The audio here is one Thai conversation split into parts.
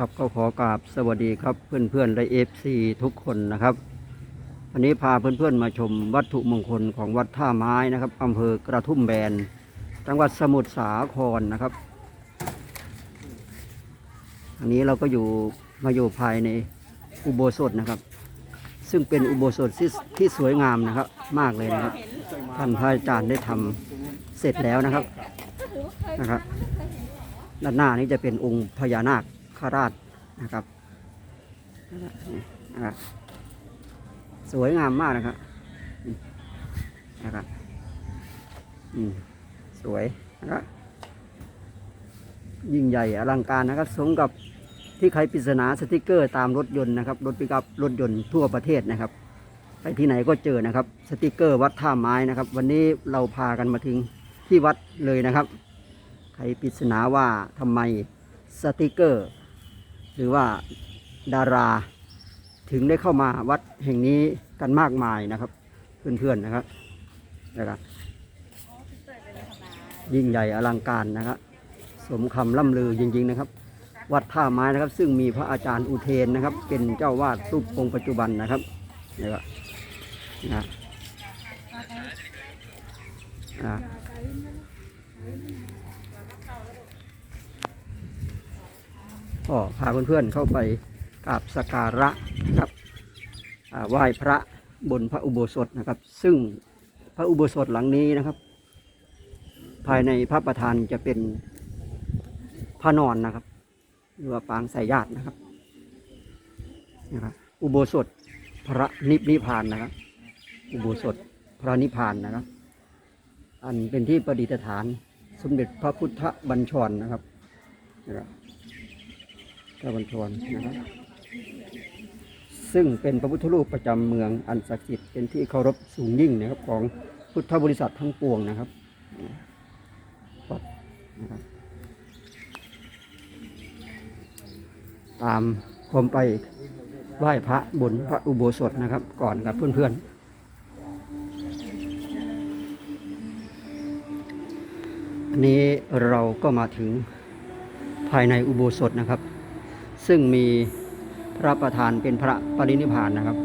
ครับก็ขอกราบสวัสดีครับเพื่อนๆและเอฟซีทุกคนนะครับวันนี้พาเพื่อนๆมาชมวัตถุมงคลของวัดท่าไม้นะครับอำเภอกระทุ่มแบน จังหวัดสมุทรสาครนะครับ อันนี้เราก็อยู่มาอยู่ภายในอุโบสถนะครับ ซึ่งเป็นอุโบสถที่ที่สวยงามนะครับ มากเลยนะครับท่านพระอาจารย์ได้ทำเสร็จแล้วนะครับนะครับ ด้านหน้านี้จะเป็นองค์พญานาค คราชนะครับนะครับสวยงามมากนะครับนะครับอืมสวยนะครับยิ่งใหญ่อลังการนะครับสมกับที่ใครปริศนาสติกเกอร์ตามรถยนต์นะครับรถปิกัพรถยนต์ทั่วประเทศนะครับ ไปที่ไหนก็เจอนะครับ สติกเกอร์วัดท่าไม้นะครับ วันนี้เราพากันมาถึงที่วัดเลยนะครับ ใครปริศนาว่าทำไมสติกเกอร์ หรือว่าดาราถึงได้เข้ามาวัดแห่งนี้กันมากมายนะครับ เพื่อนๆนะครับนะครับยิ่งใหญ่อลังการนะครับสมคำล่ำลือจริง ๆนะครับ วัดท่าไม้นะครับ ซึ่งมีพระอาจารย์อุเทนนะครับ เป็นเจ้าวาดรูปองค์ปัจจุบันนะครับนะครับนะอ่า ก็พาเพื่อนๆเข้าไปกราบสักการะนะครับไหว้พระบนพระอุโบสถนะครับ ซึ่งพระอุโบสถหลังนี้นะครับ ภายในพระประธานจะเป็นพระนอนนะครับหรือว่าปางสายญาตินะครับนะครับ อุโบสถพระนิพนิพานนะครับ อุโบสถพระนิพพานนะครับ อันเป็นที่ประดิษฐานสมเด็จพระพุทธบัญชรนะครับนะครับ พระบัญชรนนะครับซึ่งเป็นพระพุทธรูปประจำเมืองอันศักดิ์สิทธิ์เป็นที่เคารพสูงยิ่งนะครับของพุทธบริษัททั้งปวงนะครับวัดนะครับ ตามผมไปไหว้พระบนพระอุโบสถนะครับ ก่อนกับเพื่อนๆอันนี้เราก็มาถึงภายในอุโบสถนะครับ ซึ่งมีพระประธานเป็นพระปรินิพพานนะครับ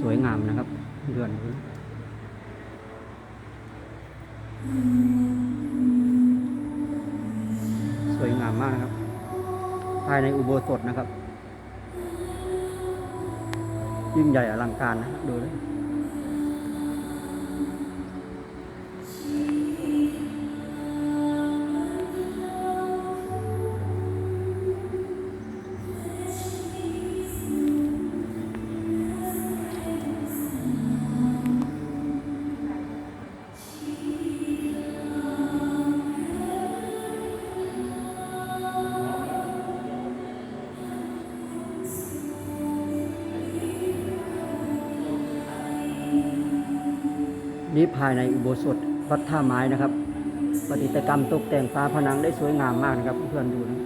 สวยงามนะครับเพื่อนสวยงามมากนะครับ ภายในอุโบสถนะครับ ยิ่งใหญ่อลังการนะดูเลย นี่ภายในอุโบสถวัดท่าไม้นะครับปฏิกรรมตกแต่งฝาผนังได้สวยงามมากนะครับเพื่อนๆดูนะ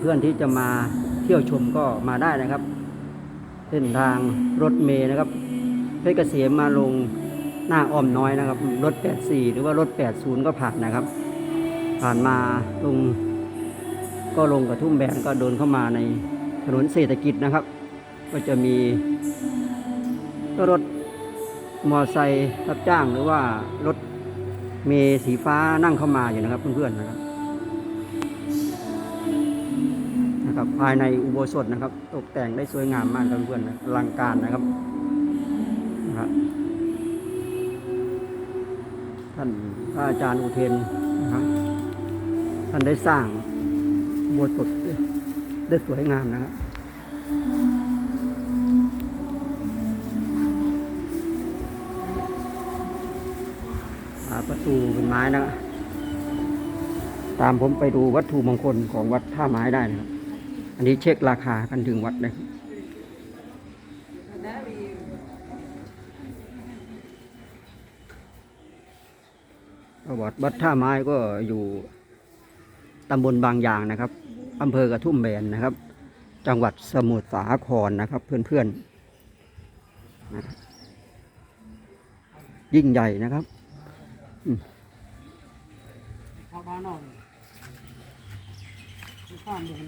เพื่อนๆที่จะมาเที่ยวชมก็มาได้นะครับเส้นทางรถเมย์นะครับเพชรเกษมมาลงหน้าอ้อมน้อยนะครับ รถ 84 หรือว่ารถ 80 ก็ผ่านนะครับ ผ่านมาตรงก็ลงกระทุ่มแบนก็เดินเข้ามาในถนนเศรษฐกิจนะครับ ก็จะมีรถมอไซค์รับจ้างหรือว่ารถเมล์สีฟ้านั่งเข้ามาอยู่นะครับเพื่อนๆนะครับนะครับ ภายในอุโบสถนะครับ ตกแต่งได้สวยงามมากเพื่อนๆนะอลังการนะครับนะครับท่านพระอาจารย์อุเทนนะครับท่านได้สร้างอุโบสถได้สวยงามนะครับ อ่าประตูเป็นไม้นะตามผมไปดูวัตถุมงคลของวัดท่าไม้ได้นะครับ อันนี้เช็คราคากันถึงวัดเลยประวัติวัดท่าไม้ก็อยู่ตำบลบางยางนะครับอำเภอกระทุ่มแบนนะครับ จังหวัดสมุทรสาครนะครับเพื่อนๆนะครับยิ่งใหญ่นะครับ เข้าบ้านนอนข้ามอยู่ใน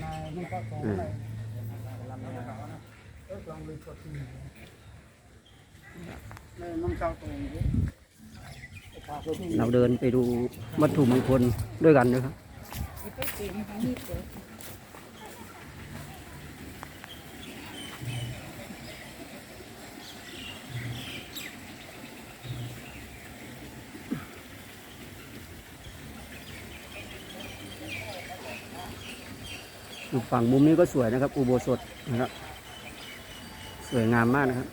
ในในก็โตอะไรลองเลยกดที่ในน้ำเจ้าเราเดินไปดูวัตถุมงคลด้วยกันนะครับ ไปเปลี่ยนทางนี้เดี๋ยว อยู่ฝั่งมุมนี้ก็สวยนะครับ อุโบสถนะครับ สวยงามมากนะครับ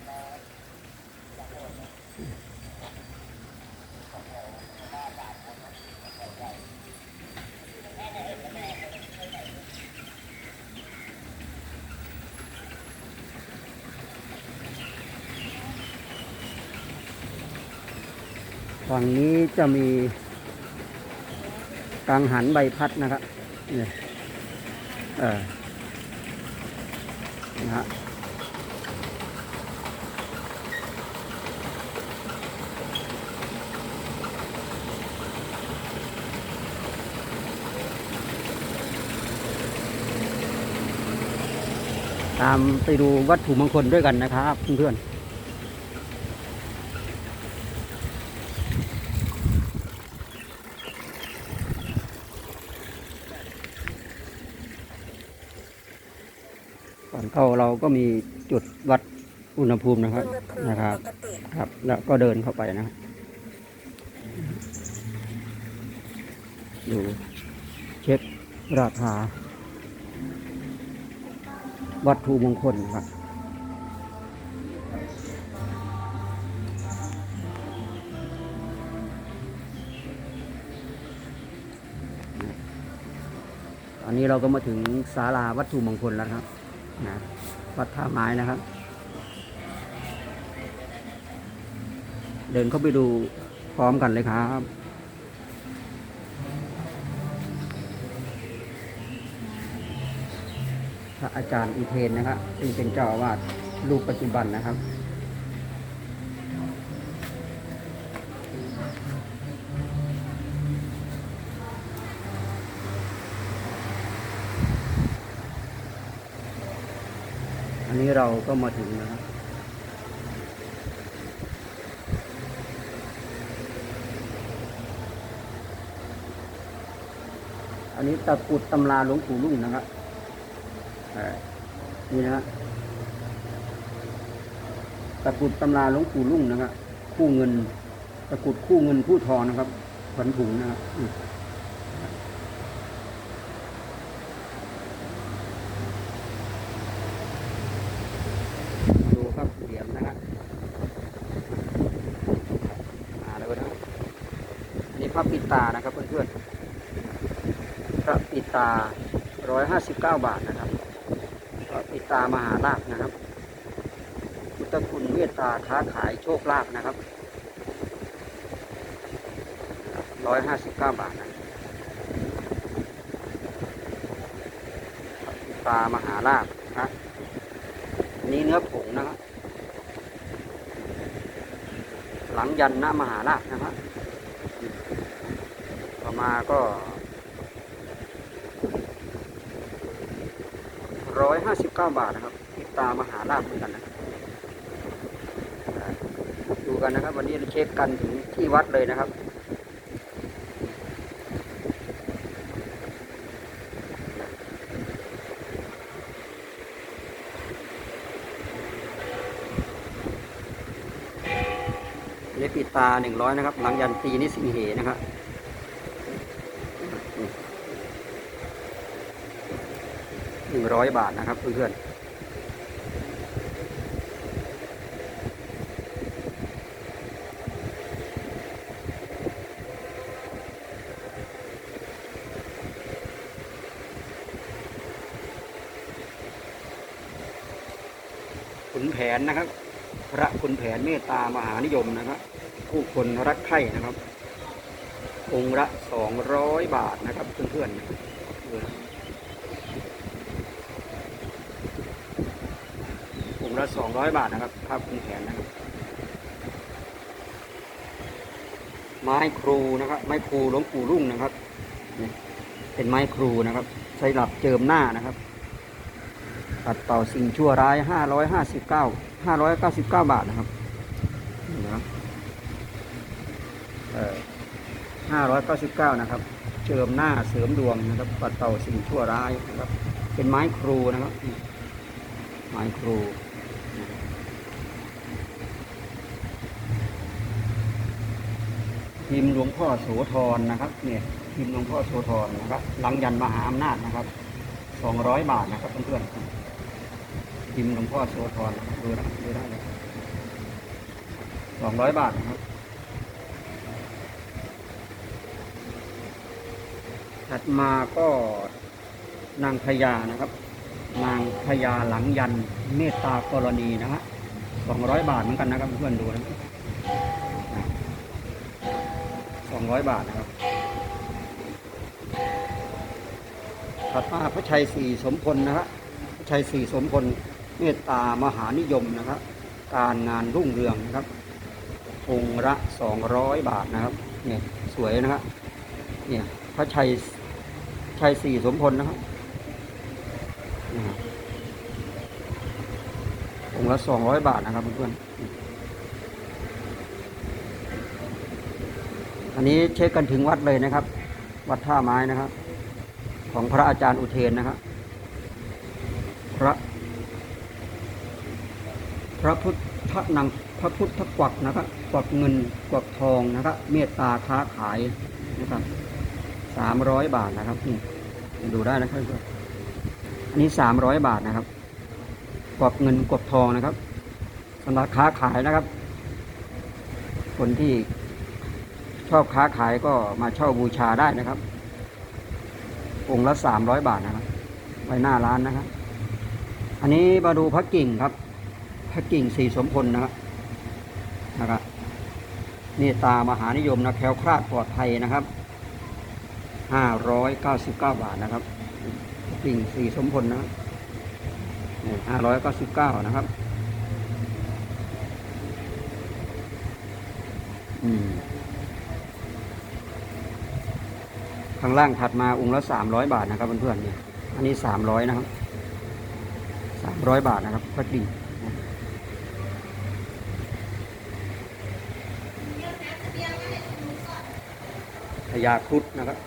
ฝั่งนี้จะมีกังหันใบพัดนะครับเนี่ย เออนะฮะตามไปดูวัตถุมงคลด้วยกันนะครับเพื่อนๆ ก่อนเข้าเรา ก็มีจุดวัดอุณหภูมินะครับนะครับ ครับ แล้วก็เดินเข้าไปนะครับดูเช็คราคา วัตถุมงคลครับอันนี้เราก็มาถึงศาลาวัตถุมงคลแล้วครับนะ วัดท่าไม้นะครับ เดินเข้าไปดูพร้อมกันเลยครับพระอาจารย์อุเทนนะครับซึ่งเป็นเจ้าอาวาสรูปปัจจุบันนะครับ อันนี้เราก็มาถึงนะครับ อันนี้ตะกรุดตำราหลวงปู่ลุ่งนะครับเอ่อนี่นะตะกรุดตำราหลวงปู่ลุ่งนะครับ คู่เงิน ตะกรุดคู่เงินคู่ทองนะครับขวัญถุงนะครับอืมดูครับเหรียญนะครับมาแล้วนะอันนี้พระปิด ตานะครับเพื่อนๆพระปิตาร้อยห้าสิบเก้าบาทนะครับพระปิตามหาลาภนะครับ พุทธคุณเมตตาค้าขายโชคลาภนะครับร้อยห้าสิบเก้าบาทนะปิตามหาลาภนะนี้เนื้อผงนะครับหลังยันหน้ามหาลาภนะครับ อมาก็ร้อยห้าสิบเก้าบาทนะครับติดตามหาลาภเหมือนกันนะดูกันนะครับ วันนี้เราเช็คกันถึงที่วัดเลยนะครับเลปิดตาหนึ่งร้อยนะครับ หลังยันตีนิสิงเหนะครับ งร้อยบาทนะครับเพื่อนๆขุนแผนนะครับ พระขุนแผนเมตตามหานิยมนะครับ ผู้คนรักใคร่นะครับ องค์ละสองร้อยบาทนะครับเพื่อนๆนะครับองค์ ละสองร้อยบาทนะครับภาพคุณแขนนะครับ ไม้ครูนะครับ ไม้ครูหลวงปู่รุ่งนะครับเป็นไม้ครูนะครับ ใช้หลับเจิมหน้านะครับปัดเป่าสิ่งชั่วร้ายห้าร้อยห้าสิบเก้าห้าร้อยเก้าสิบเก้าบาทนะครับนะเออห้าร้อยเก้าสิบเก้านะครับเจิมหน้าเสริมดวงนะครับ ปัดเป่าสิ่งชั่วร้ายนะครับ เป็นไม้ครูนะครับ ไม้ครู พิมพ์หลวงพ่อโสธรนะครับเนี่ยพิมพ์หลวงพ่อโสธรนะครับหลังยันมหาอำนาจนะครับสองร้อยบาทนะครับเพื่อนๆพิมพ์หลวงพ่อโสธรดูนะดูได้เลยสองร้อยบาทนะครับถัดมาก็นางพญานะครับ นางพญาหลังยันเมตตากรณีนะฮะสองร้อยบาทเหมือนกันนะครับเพื่อนดูนะ สองร้อยบาทนะครับ ถัดมาพระชัยสี่สมพลนะครับพระชัยสี่สมพลเมตตามหานิยมนะครับ การงานรุ่งเรืองนะครับองค์ละสองร้อยบาทนะครับ เนี่ย สวยนะครับเนี่ยพระชัยชัยสี่สมพลนะครับองค์ละสองร้อยบาทนะครับเพื่อนๆ อันนี้เช็คกันถึงวัดเลยนะครับ วัดท่าไม้นะครับ ของพระอาจารย์อุเทนนะครับพระ พระพุทธนังพระพุทธกวักนะครับกวักเงินกวักทองนะครับ เมตตาค้าขายนะครับสามร้อยบาทนะครับนี่ดูได้นะครับอันนี้สามร้อยบาทนะครับกวักเงินกวักทองนะครับสำหรับค้าขายนะครับ คนที่ ชอบค้าขายก็มาเช่าบูชาได้นะครับ องค์ละสามร้อยบาทนะครับ ไว้หน้าร้านนะครับ อันนี้มาดูพระกิ่งครับ พระกิ่งสีสมพลนะครับนะครับเมตตามหานิยมนะแคล้วคลาดปลอดภัยนะครับห้าร้อยเก้าสิบเก้าบาทนะครับพระกิ่งสีสมพลนะห้าร้อยเก้าสิบเก้านะครับ อืม ข้างล่างถัดมาองค์ละสามร้อยบาทนะครับเพื่อนๆเนี่ยอันนี้สามร้อยนะครับสามร้อยบาทนะครับพระกิ่งพญาครุฑนะครับ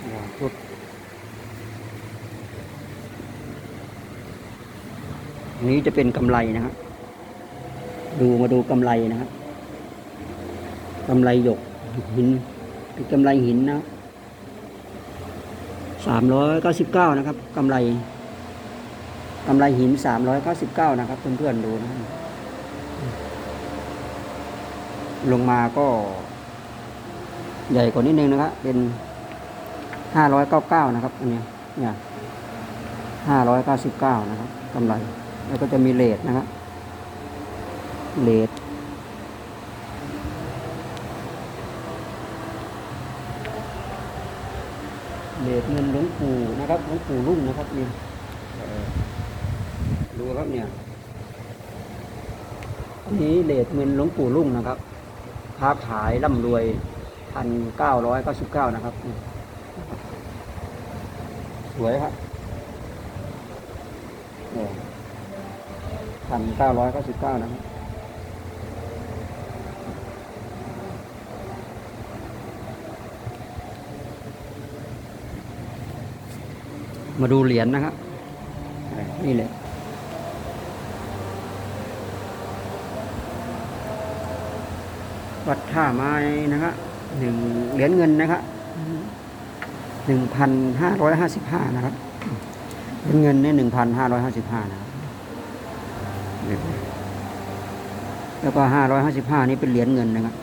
พญาครุฑอันนี้จะเป็นกำไรนะครับ ดูมาดูกำไรนะครับกำไรหยกหินเป็นกำไรหินนะสามร้อยเก้าสิบเก้านะครับกำไรกำไรหินสามร้อยเก้าสิบเก้านะครับเพื่อนๆดูนะลงมาก็ ใหญ่กว่านิดนึงนะครับเป็นห้าร้อยเก้าเก้านะครับอันนี้เนี่ยห้าร้อยเก้าสิบเก้านะครับกำไร แล้วก็จะมีเลทนะครับ เลดเลดเงินหลวงปู่นะครับหลวงปู่รุ่งนะครับนี่ดูครับเนี่ยอันนี้เลดเงินหลวงปู่รุ่งนะครับค้าขายร่ำรวยพันเก้าร้อยเก้าสิบเก้านะครับ สวยครับพันเก้าร้อยเก้าสิบเก้านะครับ มาดูเหรียญนะครับนี่เลยวัดท่าไม้นะครับหนึ่งเหรียญเงินนะครับหนึ่งพันห้าร้อยห้าสิบห้านะครับเหรียญเงินเนี่ยหนึ่งพันห้าร้อยห้าสิบห้านะครับแล้วก็ห้าร้อยห้าสิบห้านี่เป็นเหรียญเงินนะครับ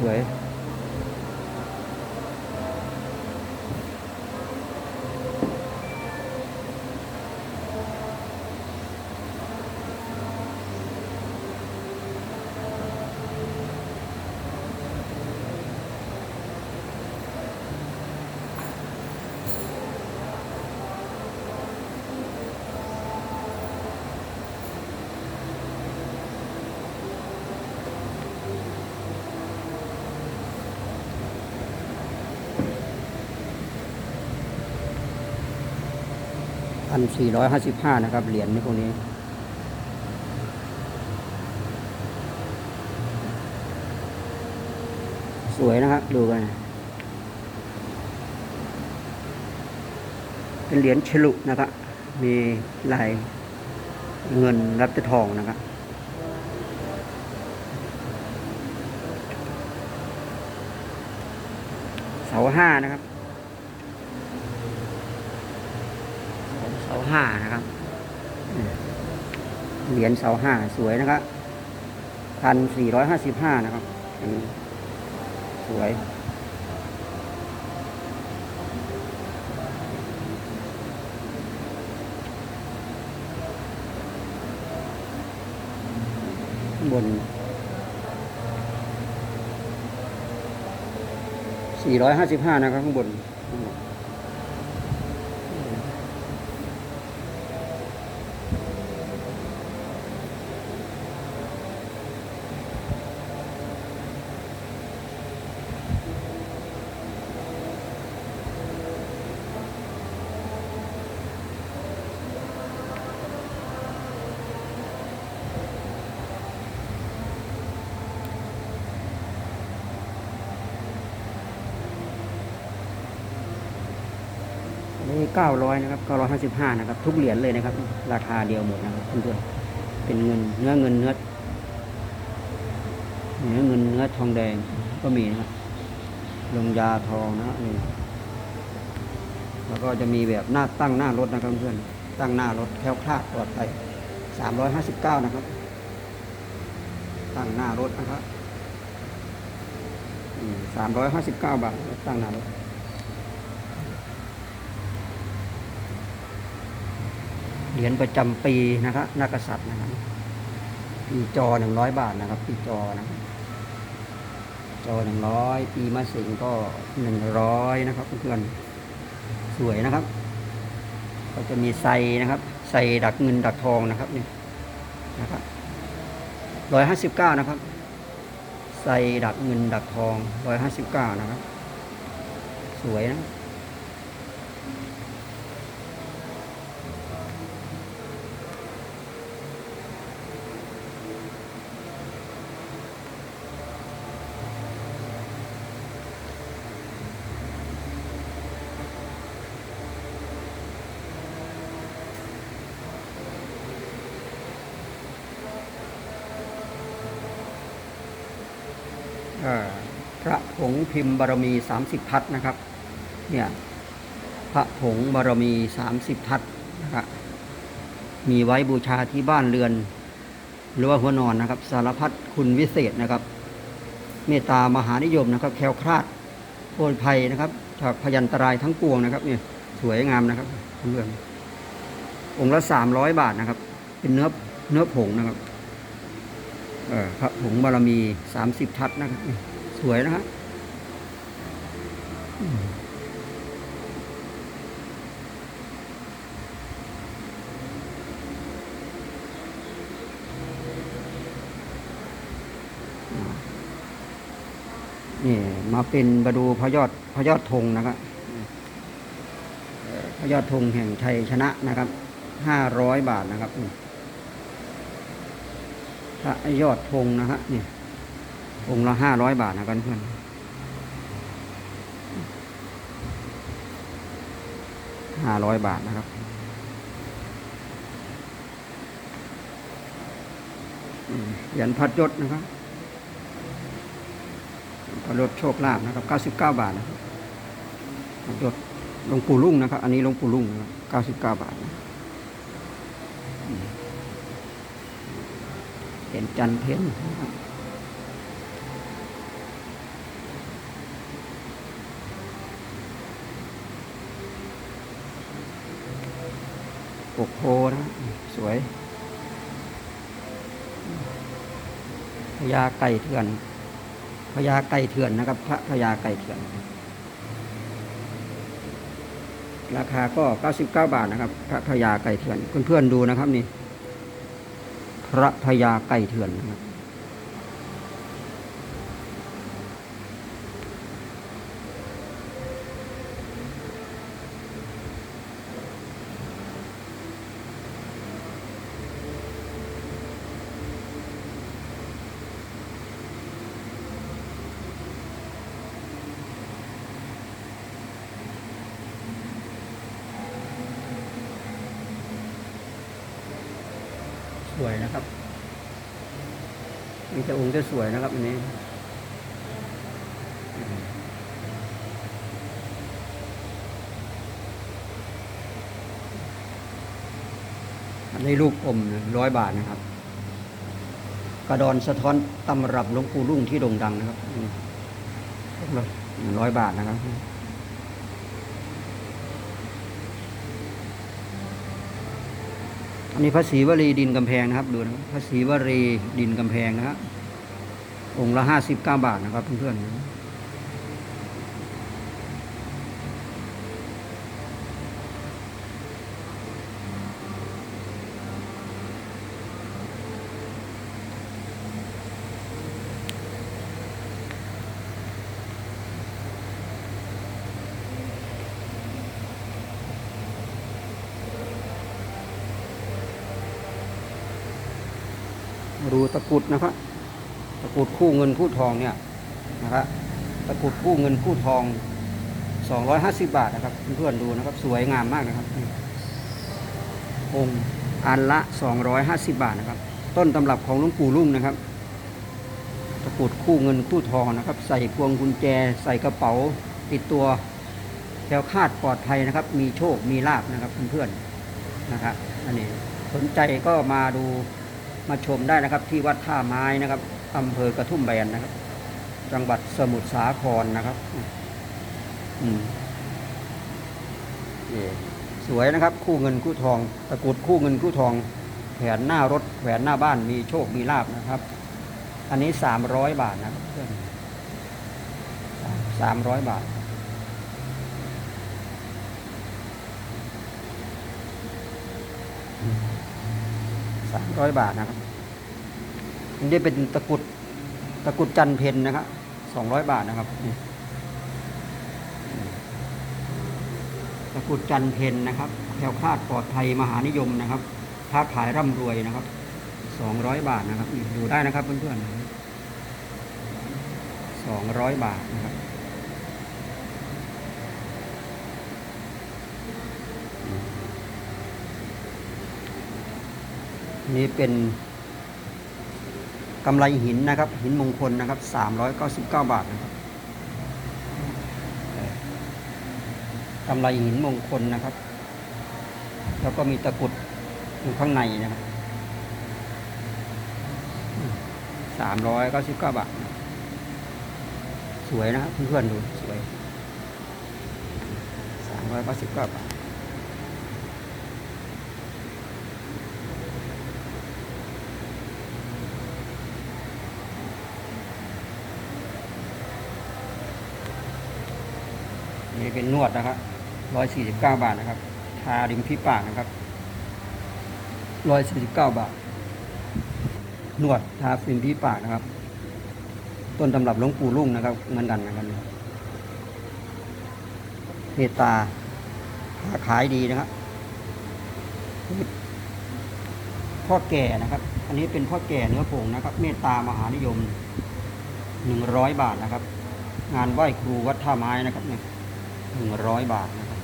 người ันสี่ร้อยห้าสิบห้านะครับ เหรียญในพวกนี้ สวยนะครับ ดูกัน เป็นเหรียญฉลุนะครับ มีลายเงินรับจะทองนะครับเสาห้านะครับาห้านะครับ เหรียญเสาห้าสวยนะครับพันสี่ร้อยห้าสิบห้านะครับอันนี้สวยข้างบน455นะครับข้างบน อันนี้เก้าร้อยนะครับเก้าร้อยห้าสิบห้านะครับ ทุกเหรียญเลยนะครับ ราคาเดียวหมดนะครับเพื่อนๆเป็นเงินเนื้อเงินเนื้อเนื้อเงินเนื้อทองแดงก็มีนะครับลงยาทองนะนี่แล้วก็จะมีแบบหน้าตั้งหน้ารถนะครับเพื่อนตั้งหน้ารถแคล้วคลาดปลอดภัยสามร้อยห้าสิบเก้านะครับ ตั้งหน้ารถนะครับสามร้อยห้าสิบเก้าบาทตั้งหน้ารถ เหรียญประจำปีนะครับนักษัตริย์นะครับปีจอหนึ่งร้อยบาทนะครับ ปีจอนะครับจอหนึ่งร้อยปีมะสิงก็หนึ่งร้อยนะครับเพื่อนสวยนะครับ ก็จะมีไซนะครับไซดักเงินดักทองนะครับนี่นะครับร้อยห้าสิบเก้านะครับไซดักเงินดักทองร้อยห้าสิบเก้านะครับ สวยนะ เอ่อพระผง พิมพ์บารมีสามสิบทัศนะครับ เนี่ยพระผงบารมีสามสิบทัศนะครับมีไว้บูชาที่บ้านเรือน หรือว่าหัวนอนนะครับ สารพัดคุณวิเศษนะครับ เมตตามหานิยมนะครับ แคล้วคลาดโทษภัยนะครับ จากพยันตรายทั้งปวงนะครับเนี่ยสวยงามนะครับเพื่อนองค์ละสามร้อยบาทนะครับ เป็นเนื้อเนื้อผงนะครับ เออพระผงบารมีสามสิบทัศนะครับ สวยนะครับ นี่มาเป็นมาดูพยอดพยอดธงนะครับพยอดธงแห่งชัยชนะนะครับห้าร้อยบาทนะครับนี่พระยอดธงนะฮะนี่องค์ละห้าร้อยบาทนะครับเพื่อน ห้าร้อยบาทนะครับอืมเหรียญพัดยศนะครับพัดยศโชคลาภนะครับเก้าสิบเก้าบาทนะครับพัดยศหลวงปู่ลุ่งนะครับ อันนี้หลวงปู่ลุ่งนะครับเก้าสิบเก้าบาทนะเห็นจันเพ็ญนะครับ ปกโพนะสวยพญาไก่เถื่อนพญาไก่เถื่อนนะครับ พระพญาไก่เถื่อน ราคาก็ 99 บาทนะครับ พระพญาไก่เถื่อนเพื่อนๆดูนะครับนี่ พระพญาไก่เถื่อนนะครับ สวยนะครับ มีแต่องค์ส วยนะครับอันนี้อันนี้ลูกอมร้อยบาทนะครับ กระดอนสะท้อนตำรับหลวงปู่รุ่งที่โด่งดังนะครับร้อยบาทนะครับอันนี้พระศรีวลีดินกำแพงนะครับ ดูนะพระศรีวลีดินกำแพงนะครับ องค์ละห้าสิบเก้าบาทนะครับเพื่อนๆรูตะกุดนะครับ กรุดคู่เงินคู่ทองเนี่ยนะครับตะกรุดคู่เงินคู่ทอง 250 บาทนะครับเพื่อนๆดูนะครับ สวยงามมากนะครับองค์อันละ 250 บาทนะครับ ต้นตำรับของหลวงปู่รุ่งนะครับตะกรุดคู่เงินคู่ทองนะครับ ใส่พวงกุญแจ ใส่กระเป๋าติดตัวแคล้วคาดปลอดภัยนะครับ มีโชคมีลาบนะครับเพื่อนๆนะครับอันนี้สนใจก็มาดูมาชมได้นะครับที่วัดท่าไม้นะครับ อำเภอกระทุ่มแบนนะครับ จังหวัดสมุทรสาครนะครับอืมสวยนะครับ คู่เงินคู่ทองตะกรุดคู่เงินคู่ทองแขวนหน้ารถแขวนหน้าบ้านมีโชคมีลาบนะครับ อันนี้สามร้อยบาทนะครับเพื่อนสามร้อยบาทสามร้อยบาทนะครับ อันนี้เป็นตะกรุดตะกรุดจันเพนนะครับสองร้อยบาทนะครับนี่ตะกรุดจันเพนนะครับแคล้วคาดปลอดภัยมหานิยมนะครับค้าขายร่ำรวยนะครับสองร้อยบาทนะครับนี่ดูได้นะครับเพื่อนๆสองร้อยบาทนะครับนี่เป็น กำไรหินนะครับ หินมงคลนะครับ399 บาทนะครับกำไรหินมงคลนะครับ แล้วก็มีตะกุดอยู่ข้างในนะครับ399บาท สวยนะครับเพื่อนๆดูสวย399บาท นี่ เป็นนวดนะครับร้อยสี่สิบเก้าบาทนะครับ ทาริมที่ปากนะครับร้อยสี่สิบเก้าบาท นวดทาริมที่ปากนะครับ ต้นตำรับหลวงปู่รุ่งนะครับเหมือนกันนะครับเมตตาค้าขายดีนะครับพ่อแก่นะครับ อันนี้เป็นพ่อแก่เนื้อผงนะครับ เมตตามหานิยมหนึ่งร้อยบาทนะครับ งานไหว้ครูวัดท่าไม้นะครับเนี่ย หนึ่งร้อยบาทนะครับ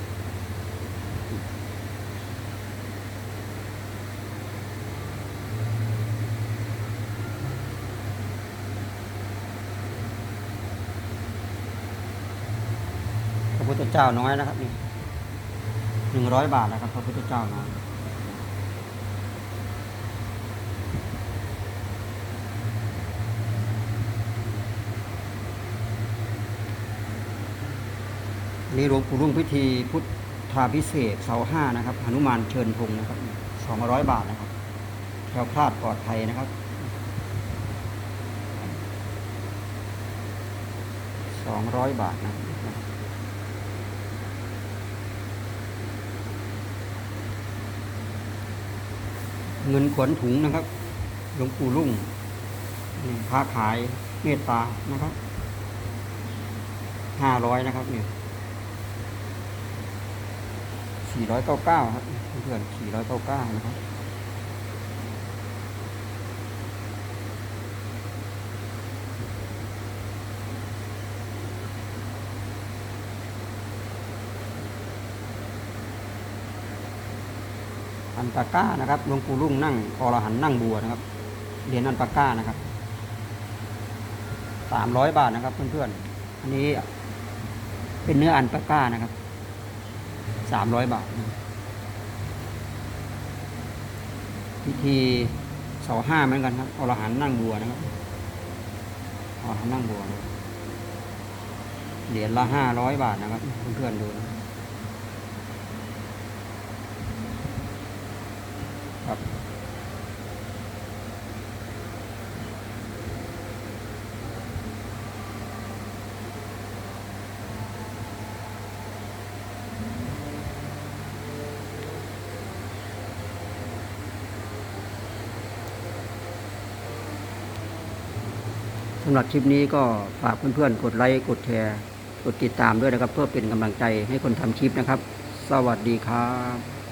พระพุทธเจ้าน้อยนะครับนี่หนึ่งร้อยบาทนะครับพระพุทธเจ้าน้อย นี่หลวงปู่รุ่งพิธีพุทธาพิเศษเสาห้านะครับหนุมานเชิญธงนะครับสองร้อยบาทนะครับแคล้วคลาดปลอดภัยนะครับสองร้อยบาทนะเงินขวนถุงนะครับ หลวงปู่รุ่งนี่ค้าขายเมตตานะครับห้าร้อยนะครับเนี่ย สี่ร้อยเก้าเก้าครับเพื่อนสี่ร้อยเก้าเก้านะครับอันอันปาก้านะครับหลวงปู่รุ่งนั่งอรหันนั่งบัวนะครับเหรียญอันปาก้านะครับสามร้อยบาทนะครับเพื่อนๆอันนี้เป็นเนื้ออันปาก้านะครับ สามร้อยบาทพิธีเสาห้าเหมือนกันครับอรหันนั่งบัวนะครับอรหันนั่งบัวนะครับเหรียญละห้าร้อยบาทนะครับเพื่อนๆดูนะำหรับคลิปนี้ก็ฝากเพื่อนๆ กดไลค์ กดแชร์ กดติดตามด้วยนะครับ เพื่อเป็นกำลังใจให้คนทำคลิปนะครับ สวัสดีครับ